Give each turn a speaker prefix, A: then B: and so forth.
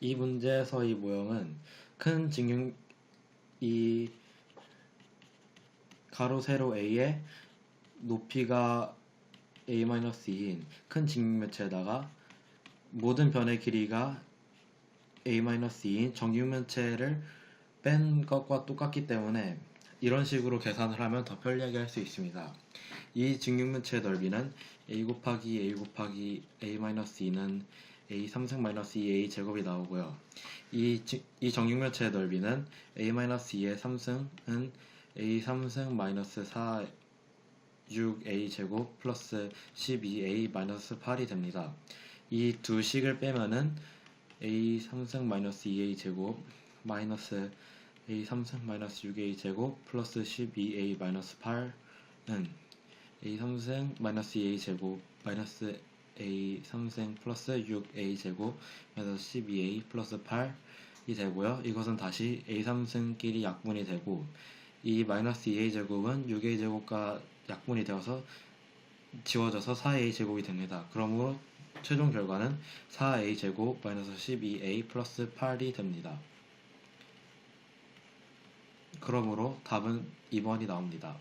A: 이 문제에서의 모형은 큰 직육 이 가로 세로 a의 높이가 a-2인 큰 직육 면체에다가 모든 변의 길이가 a-2인 정육 면체를 뺀 것과 똑같기 때문에 이런 식으로 계산을 하면 더 편리하게 할 수 있습니다. 이 직육면체의 넓이는 a 곱하기 a 곱하기 a-2는 a 3승 마이너스 2a 제곱이 나오고요. 이, 지- 이 정육면체의 넓이는 a-2의 3승은 a 3승 마이너스 4 6a 제곱 플러스 12a 마이너스 8이 됩니다. 이 두 식을 빼면은 a 3승 마이너스 2a 제곱 마이너스 a 3승 마이너스 6a 제곱 플러스 12a 마이너스 8은 a 3승 마이너스 2a 제곱 마이너스 a 3승 플러스 6a 제곱 마이너스 12a 플러스 8이 되고요. 이것은 다시 a 3승끼리 약분이 되고 이 마이너스 2a 제곱은 6a 제곱과 약분이 되어서 지워져서 4a 제곱이 됩니다. 그러므로 최종 결과는 4a 제곱 마이너스 12a 플러스 8이 됩니다. 그러므로 답은 2번이 나옵니다.